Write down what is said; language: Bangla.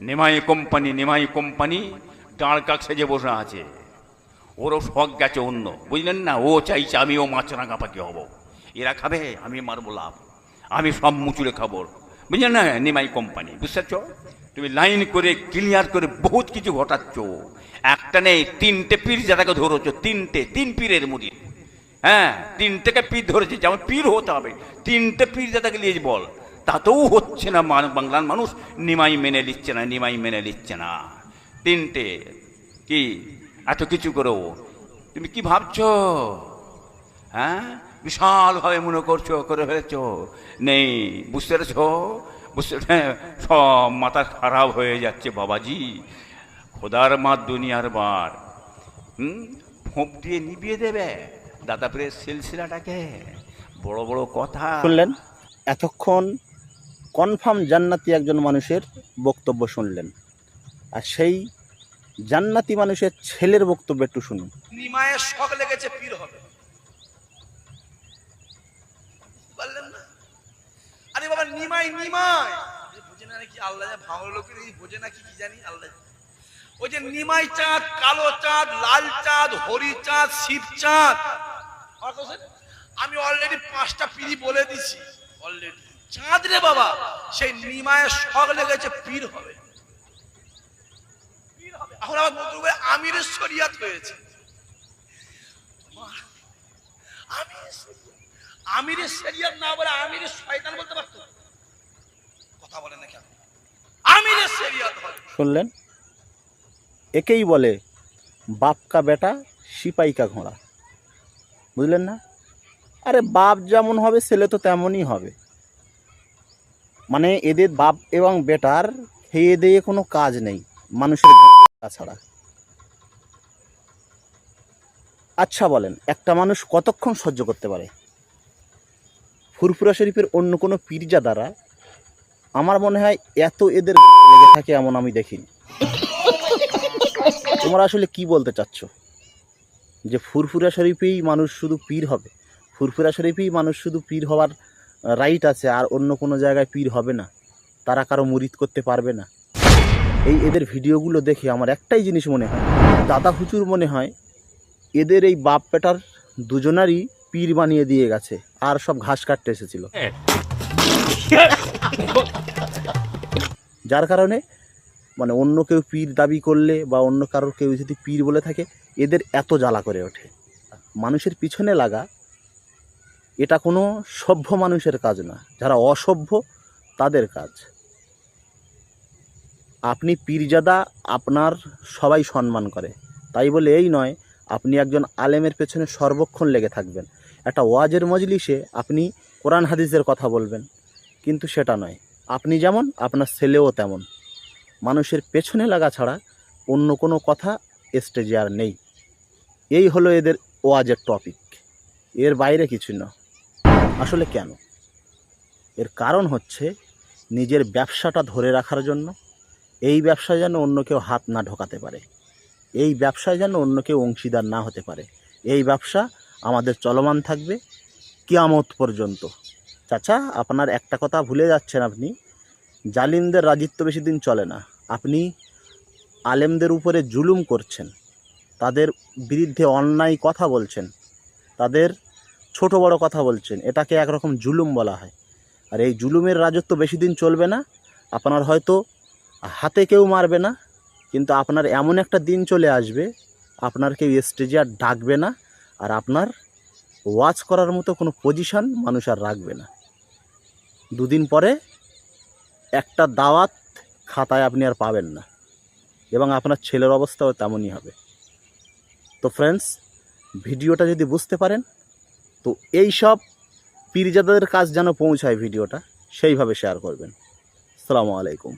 নিমাই কোম্পানি নিমাই কোম্পানি দাঁড় কাক সেজে বসে আছে। ওরও শখ গেছে অন্য। বুঝলেন না? ও চাইছে আমিও মাছ রাঙা পাখি হব। এরা খাবে, আমি মারবো লাভ। আমি সব মুচুরে খাব। বুঝলেন না? নিমাই কোম্পানি বুঝতে পারছ তুমি লাইন করে, ক্লিয়ার করে বহুত কিছু ঘটাচ্ছ। একটা নেই, তিনটে পীর যেটাকে ধরেছ, তিনটে, তিন পীরের মুড়ি। হ্যাঁ তিনটেকে পীর ধরেছে, যেমন পীর হতে হবে। তিনটে পীর যেটাকে নিয়ে বল। তাতেও হচ্ছে না বাংলার মানুষ নিমাই মেনে নিচ্ছে না নিমাই মেনে নিচ্ছে না। তিনটে কি? এত কিছু করেও তুমি কি ভাবছ? হ্যাঁ? বিশালভাবে মনে করছ করে ফেলেছ? নেই বুঝতে পেরেছ? বুঝতে হ্যাঁ, সব মাথা খারাপ হয়ে যাচ্ছে বাবাজি। খোদার মা দুনিয়ার বার। হুম? ফোঁপ দিয়ে নিবিয়ে দেবে দাদা প্রেস সিলসিলাটাকে। বড় বড় কথা। শুনলেন? এতক্ষণ কনফার্ম জান্নাতি একজন মানুষের বক্তব্য শুনলেন। আর সেই জান্নাতি মানুষের ছেলের বক্তব্য একটু শুনুন। নিমায়ের শখ লেগেছে হবে। আরে নিমাই নিমাই! নাকি ভাঙলো লোকের বোঝে কি জানি আল্লাহ ওই যে নিমাই চাঁদ, কালো চাঁদ? আমি অলরেডি পাঁচটা পিড়ি বলে দিছি। অলরেডি চাঁদ রে বাবা, সেই নিমায়ের শখ লেগেছে, পীর হবে। এখন আবার নতুন করে আমিরের শরিয়াত হয়েছে শরিয়ত। না বলে শয়তান বলতে পারতো? কথা শরিয়াত শুনলেন? একেই বলে বাপকা বেটা, সিপাইকা ঘোড়া। বুঝলেন না? আরে বাপ যেমন হবে, ছেলে তো তেমনই হবে। মানে এদের বাপ এবং বেটার খেয়ে দিয়ে কোনো কাজ নেই, মানুষের ছাড়া আচ্ছা বলেন, একটা মানুষ কতক্ষণ সহ্য করতে পারে? ফুরফুরা শরীফের অন্য কোনো পীরজা দ্বারা? আমার মনে হয় এত এদের লেগে থাকে এমন আমি দেখিনি। তোমরা আসলে কি বলতে চাচ্ছ? যে ফুরফুরা শরীফেই মানুষ শুধু পীর হবে? ফুরফুরা শরীফেই মানুষ শুধু পীর হওয়ার রাইট আছে আর অন্য কোনো জায়গায় পীর হবে না। তারা কারও মুরিদ করতে পারবে না। এই এদের ভিডিওগুলো দেখে আমার একটাই জিনিস মনে হয়, দাদা হুচুর মনে হয় এদের এই বাপ পেটার দুজনারই পীর বানিয়ে দিয়ে গেছে আর সব ঘাস কাটতে এসেছিল। যার কারণে মানে অন্য কেউ পীর দাবি করলে বা অন্য কারোর কেউ যদি পীর বলে থাকে, এদের এত জ্বালা করে ওঠে। মানুষের পিছনে লাগা এটা কোনো সভ্য মানুষের কাজ না। যারা অসভ্য, তাদের কাজ। আপনি পীরজাদা, আপনার সবাই সম্মান করে। তাই বলে এই নয়, আপনি একজন আলেমের পেছনে সর্বক্ষণ লেগে থাকবেন। একটা ওয়াজের মজলিসে আপনি কোরআন হাদিসের কথা বলবেন, কিন্তু সেটা নয়। আপনি যেমন, আপনার ছেলেও তেমন। মানুষের পেছনে লাগা ছাড়া অন্য কোনো কথা স্টেজে আর নেই। এই হলো এদের ওয়াজের টপিক এর বাইরে কিছু না। আসলে কেন? এর কারণ হচ্ছে নিজের ব্যবসাটা ধরে রাখার জন্য, এই ব্যবসায় যেন অন্য কেউ হাত না ঢোকাতে পারে, এই ব্যবসায় যেন অন্য কেউ অংশীদার না হতে পারে, এই ব্যবসা আমাদের চলমান থাকবে কিয়ামত পর্যন্ত। চাচা, আপনার একটা কথা ভুলে যাচ্ছেন আপনি, জালিমদের রাজিত্ব বেশি দিন চলে না, আপনি আলেমদের উপরে জুলুম করছেন, তাদের বিরুদ্ধে অন্যায় কথা বলছেন, তাদের ছোট বড় কথা বলছেন, এটাকে একরকম জুলুম বলা হয়। আর এই জুলুমের রাজত্ব বেশি দিন চলবে না, আপনার হয়তো হাতে কেউ মারবে না, কিন্তু আপনার এমন একটা দিন চলে আসবে, আপনার কেউ স্টেজে আর ডাকবে না, আর আপনার ওয়াচ করার মতো কোনো পজিশন মানুষ আর রাখবে না। দুদিন পরে একটা দাওয়াত খাতায় আপনি আর পাবেন না, এবং আপনার ছেলের অবস্থাও তেমনই হবে। তো ফ্রেন্ডস ভিডিওটা যদি বুঝতে পারেন তো এই সব পীরজাদাদের কাজ যেন পৌঁছায় ভিডিওটা সেইভাবে শেয়ার করবেন। সালামু আলাইকুম।